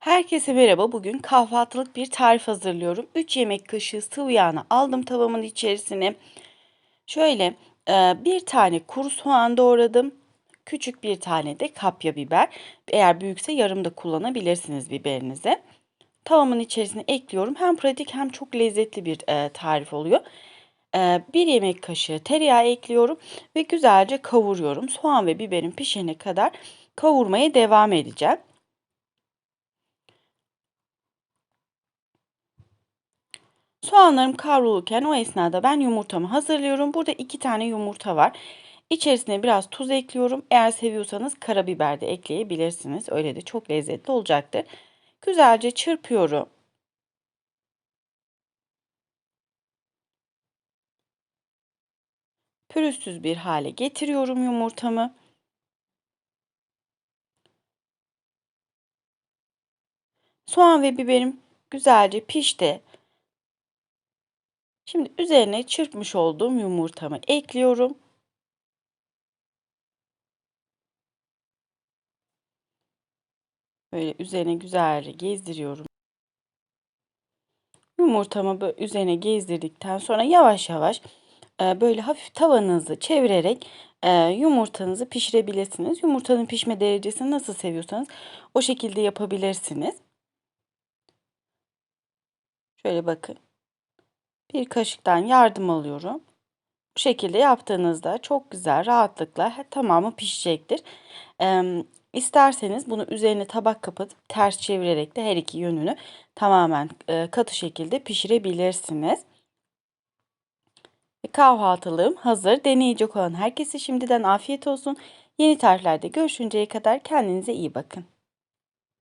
Herkese merhaba. Bugün kahvaltılık bir tarif hazırlıyorum. 3 yemek kaşığı sıvı yağını aldım tavamın içerisine. Şöyle e, bir tane kuru soğan doğradım. Küçük bir tane de kapya biber. Eğer büyükse yarım da kullanabilirsiniz biberinize. Tavamın içerisine ekliyorum. Hem pratik hem çok lezzetli bir e, tarif oluyor. E, bir yemek kaşığı tereyağı ekliyorum ve güzelce kavuruyorum. Soğan ve biberin pişene kadar kavurmaya devam edeceğim. Soğanlarım kavrulurken o esnada ben yumurtamı hazırlıyorum. Burada iki tane yumurta var. İçerisine biraz tuz ekliyorum. Eğer seviyorsanız karabiber de ekleyebilirsiniz. Öyle de çok lezzetli olacaktır. Güzelce çırpıyorum. Pürüzsüz bir hale getiriyorum yumurtamı. Soğan ve biberim güzelce pişti. Şimdi üzerine çırpmış olduğum yumurtamı ekliyorum. Böyle üzerine güzelce gezdiriyorum. Yumurtamı böyle üzerine gezdirdikten sonra yavaş yavaş e, böyle hafif tavanızı çevirerek e, yumurtanızı pişirebilirsiniz. Yumurtanın pişme derecesini nasıl seviyorsanız o şekilde yapabilirsiniz. Şöyle bakın. Bir kaşıktan yardım alıyorum. Bu şekilde yaptığınızda çok güzel rahatlıkla tamamı pişecektir. Ee, isterseniz bunu üzerine tabak kapatıp ters çevirerek de her iki yönünü tamamen e, katı şekilde pişirebilirsiniz. Kahvaltılığım hazır. Deneyecek olan herkese şimdiden afiyet olsun. Yeni tariflerde görüşünceye kadar kendinize iyi bakın.